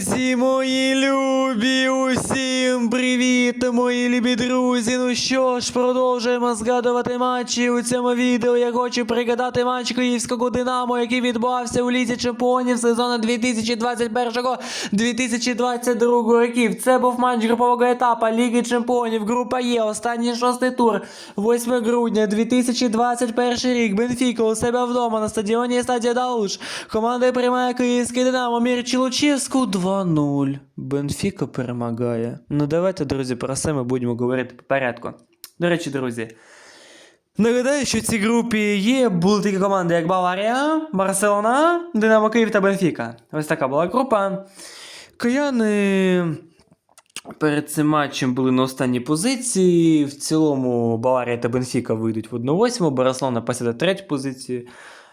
Друзі, мої любі, усім привіт, мої любі друзі. Ну що ж, продовжуємо згадувати матчі у цьому відео. Я хочу пригадати матч Київського Динамо, який відбувався у Лізі Чемпіонів сезону 2021-2022 років. Це був матч групового етапу Ліги Чемпіонів. Група Є, останній шостий тур, 8 грудня 2021 рік. Бенфіка у себе вдома на стадіоні Стадія Далуш. Команда приймає Київський Динамо. Мірчі Лучевську 2-0. Бенфіка перемагає. Ну давайте, друзі, про це ми будемо говорити по порядку. До речі, друзі. Нагадаю, що в цій групі є були такі команди, як Баварія, Барселона, Динамо Київ та Бенфіка. Ось така була група. Кияни перед цим матчем були на останній позиції. В цілому Баварія та Бенфіка вийдуть в 1-8, Барселона посяде третю позицію.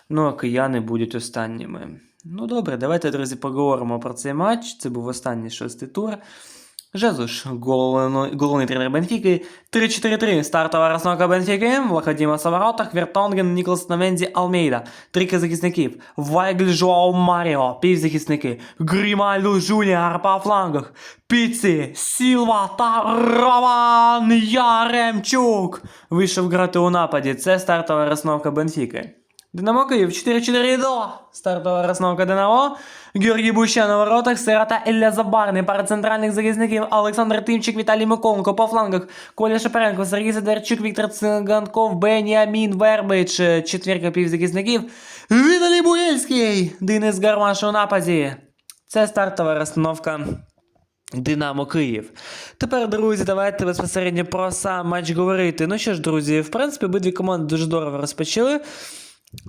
Ну а кияни будуть останніми. Ну добре, давайте, друзі, поговоримо про цей матч. Це був останній шостий тур. Жезуш, головний, тренер Бенфіки. 3-4-3. Стартова розновка Бенфіки. Владимир в воротах. Вертонген, Ніколас Намензі, Алмейда. Трійка захисників. Вайгль, Жоау Маріо. Півзахисники. Грімальду, Жуніор по флангах. Піці, Сілва та Роман Яремчук. Вийшов грати у нападі. Це стартова розновка Бенфіки. Динамо Київ 4-4-2. Стартова розновка Динамо. Георгій Буща на воротах, Сирата Ілля Забарний, пара центральних захисників Олександр Тимчик, Віталій Миколенко по флангах, Коля Шепаренко, Сергій Сидорчук, Віктор Циганков, Беніамін Вербич, четвірка півзахисників, Віталій Буєльський, Денис Гармаш у нападі. Це стартова розстановка Динамо Київ. Тепер, друзі, давайте безпосередньо про сам матч говорити. Ну що ж, друзі, в принципі, обидві команди дуже здорово розпочали.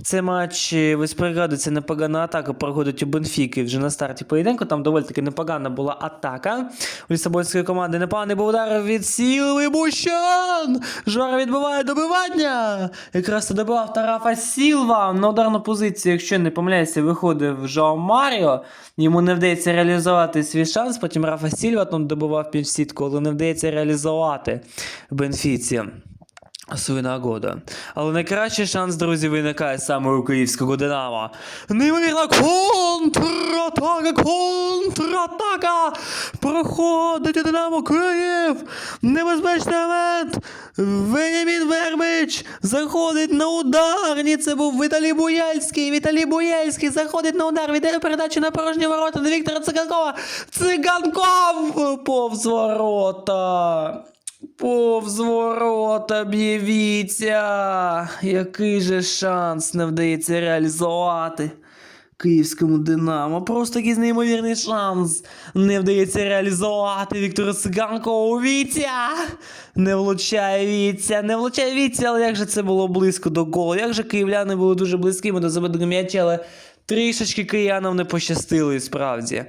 Цей матч, е, ви пригадується, непогана атака проходить у Бенфіки вже на старті поєдинку. Там доволі таки непогана була атака. У Лісабонської команди непоганий був удар від Сілви Бущан! Жора відбиває добивання! Якраз це добивав Тарафа Сілва на ударну позицію, якщо не помиляюся, виходив Жоа Маріо. Йому не вдається реалізувати свій шанс. Потім Рафа Сільва там добивав півсітку, але не вдається реалізувати Бенфіці. Свою нагоду. Але найкращий шанс, друзі, виникає саме у київського Динамо. Неймовірна контратака, контратака! Проходить у Динамо Київ! Небезпечний момент! Венямін Вербич заходить на удар! Це був Віталій Буяльський! Віталій Буяльський заходить на удар! Віддає передачу на порожні ворота до Віктора Циганкова! Циганков повз ворота! Повз ворота б'євіться! Який же шанс не вдається реалізувати київському Динамо? Просто якийсь неймовірний шанс не вдається реалізувати Віктору Циганкову. Вітя! Не влучає Вітя, не влучає Вітя, але як же це було близько до голу? Як же київляни були дуже близькими до забитого м'яча, але трішечки киянам не пощастило і справді.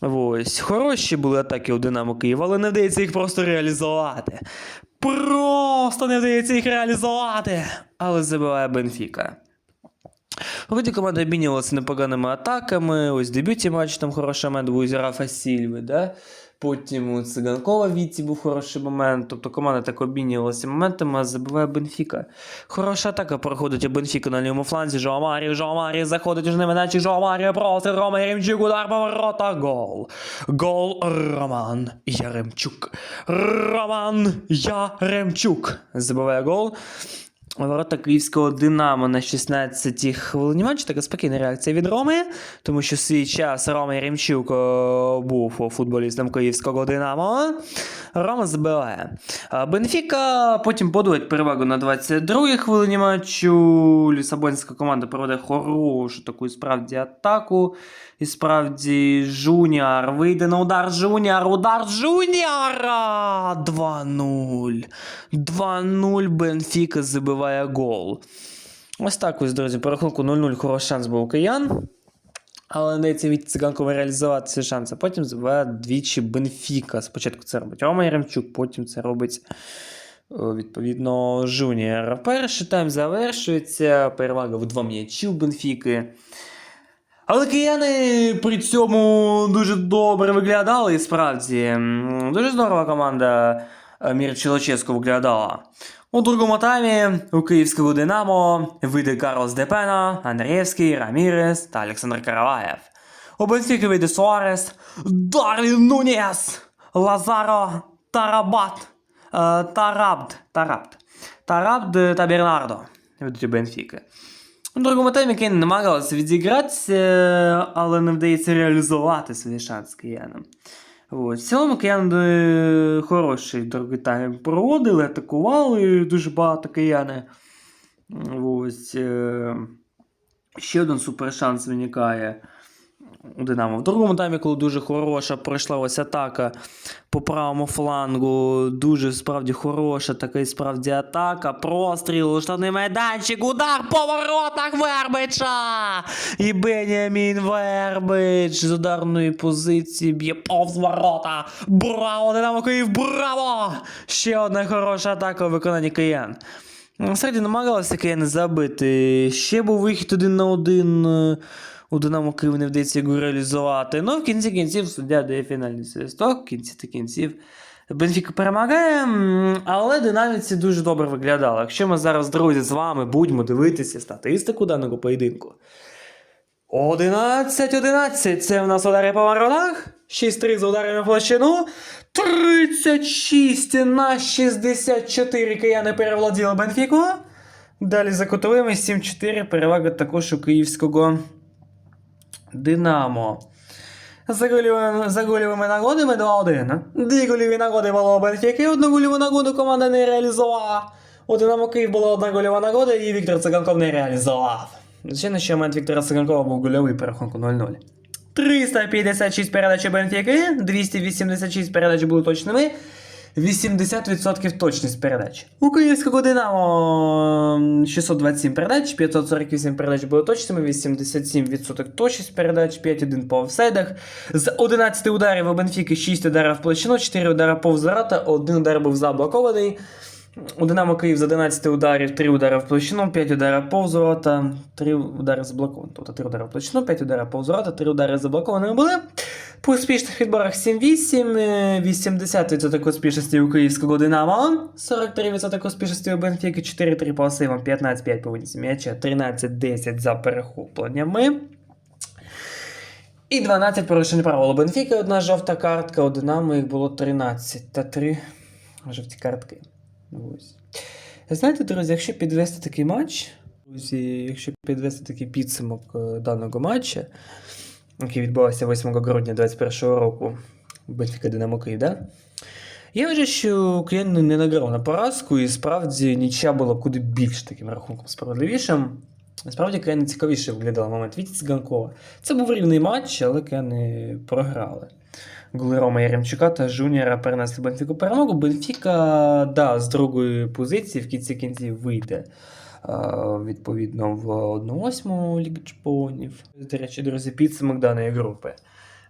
Ось, хороші були атаки у Динамо Києва, але не вдається їх просто реалізувати. Просто не вдається їх реалізувати. Але забиває Бенфіка. Вроді команда обмінювалася непоганими атаками. Ось дебюті матч там хороший момент був у Рафа Сільви, да? Потім у Циганкова Віці був хороший момент. Тобто команда так обмінювалася моментами, а забиває Бенфіка. Хороша атака проходить у Бенфіка на лівому фланзі. Жоа Маріо, заходить у ними, Жоа Маріо просить Рома Яремчук, удар по ворота, гол. Гол Роман Яремчук. Роман Яремчук забиває гол. Ворота київського Динамо на 16-й хвилині матчу. Така спокійна реакція від Роми, тому що в свій час Рома Яремчук о, був футболістом київського Динамо. Рома забиває. Бенфіка потім подвоїть перевагу на 22-й хвилині матчу. Лісабонська команда проведе хорошу таку справді атаку. І справді Жуніор вийде на удар Жуніор. Удар Жуніора! 2-0. 2-0 Бенфіка забиває гол. Ось так ось, друзі, по рахунку 0-0 хороший шанс був у киян. Але не дається від циганкова реалізувати цей шанс. А потім забиває двічі Бенфіка. Спочатку це робить Рома Яремчук, потім це робить. Відповідно, Жуніор. Перший тайм завершується. Перевага в два м'ячі у Бенфіки. Але кияни при цьому дуже добре виглядали і справді. Дуже здорова команда е, Мірчилоческу виглядала. У другому таймі у київського Динамо вийде Карлос Депена, Андрієвський, Рамірес та Олександр Караваєв. У Бенфіки вийде Суарес, Дарвін Нуніс, Лазаро Тарабат, е, Тарабд, Тарабд, Тарабд та Бернардо від Бенфіки. У другому таймі Кейн намагалися відігратися, але не вдається реалізувати свій шанс киянам. От. В цілому кияни хороший другий тайм проводили, атакували дуже багато кияни. Ось, е, ще один супершанс виникає у Динамо. В другому таймі, коли дуже хороша пройшла ось атака по правому флангу, дуже справді хороша така і справді атака. Простріл, у майданчик, удар по воротах Вербича! І Беніамін Вербич з ударної позиції б'є повз ворота. Браво, Динамо Київ, браво! Ще одна хороша атака у виконанні киян. Насправді намагалися кияни забити. Ще був вихід один на один. У Динамо Київ не вдається його реалізувати. Ну, в кінці кінців суддя дає фінальний свисток, в кінці та кінців. Бенфіка перемагає, але динаміці дуже добре виглядало. Якщо ми зараз, друзі, з вами будемо дивитися статистику даного поєдинку. 11-11. Це в нас удари по воротах. 6-3 з ударами в площину. 36 на 64 кияни перевладіли Бенфіку. Далі за кутовими 7-4 перевага також у київського Динамо. За гольовими, за нагодами 2-1. Дві гольові нагоди було Бенфіки, одну гольову нагоду команда не реалізувала. У Динамо Київ була одна гольова нагода, і Віктор Циганков не реалізував. Звичайно, що момент Віктора Циганкова був гольовий по рахунку 0-0. 356 передач у Бенфіки, 286 передач були точними. 80% точність передач. У київського Динамо 627 передач, 548 передач були точними, 87% точність передач, 5-1 по офсайдах. З 11 ударів у Бенфіки 6 ударів в площину, 4 удари повз ворота, 1 удар був заблокований. У Динамо Київ з 11 ударів 3 удари в площину, 5 ударів повз ворота, 3 удари заблоковані. Тобто 3 удари в площину, 5 ударів повз ворота, 3 удари заблокованими були. По успішних відборах 7-8, е, 80% успішності у київського Динамо, 43% успішності у Бенфіки, 4-3 по асивам, 15-5 по винісі м'яча, 13-10 за перехопленнями. І 12 порушень правил у Бенфіки, одна жовта картка, у Динамо їх було 13 та 3 жовті картки. Ось. Знаєте, друзі, якщо підвести такий матч, друзі, якщо підвести такий підсумок е, даного матча, який відбувався 8 грудня 2021 року Бенфіка Динамо Київ, да? Я вважаю, що Киян не награв на поразку, і справді нічия була куди більш таким рахунком справедливішим. Насправді Кияни цікавіше виглядав момент Віті Циганкова. Це був рівний матч, але Кияни програли. Голи Рома Яремчука та Жуніора перенесли Бенфіку перемогу. Бенфіка, да, з другої позиції в кінці кінців вийде. Е, Відповідно, в 1-8 Ліги Чемпіонів. До речі, друзі, підсумок даної групи.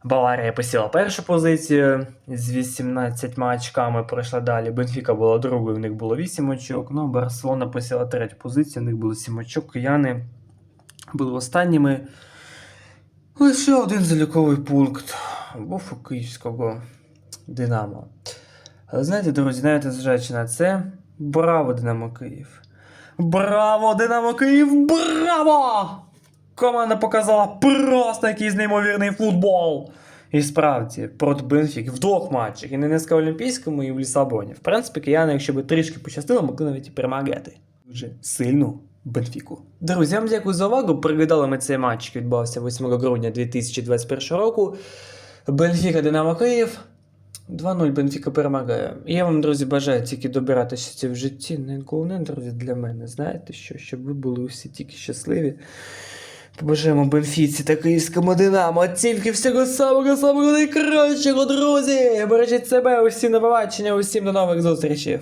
Баварія посіла першу позицію з 18 очками пройшла далі. Бенфіка була другою, в них було 8 очок. Ну, Барселона посіла третю позицію, в них було 7 очок. Кияни були останніми. Лише один заліковий пункт був у київського Динамо. Але знаєте, друзі, навіть незважаючи на це, браво, Динамо Київ! Браво, Динамо Київ! Браво! Команда показала просто якийсь неймовірний футбол. І справді, проти Бенфіки в двох матчах, і на НСК Олімпійському, і в Лісабоні. В принципі, кияни, якщо б трішки пощастило, могли навіть і перемагати. Дуже сильну Бенфіку. Друзі, вам дякую за увагу. Приглядали ми цей матч, який відбувався 8 грудня 2021 року. Бенфіка Динамо Київ. 2-0 Бенфіка перемагає. Я вам, друзі, бажаю тільки добирати щастя в житті. Не головне, друзі, для мене. Знаєте що? Щоб ви були усі тільки щасливі. Побажаємо Бенфіці та київському Динамо. Тільки всього самого самого найкращого, друзі! Бережіть себе, усім на побачення, усім до нових зустрічей.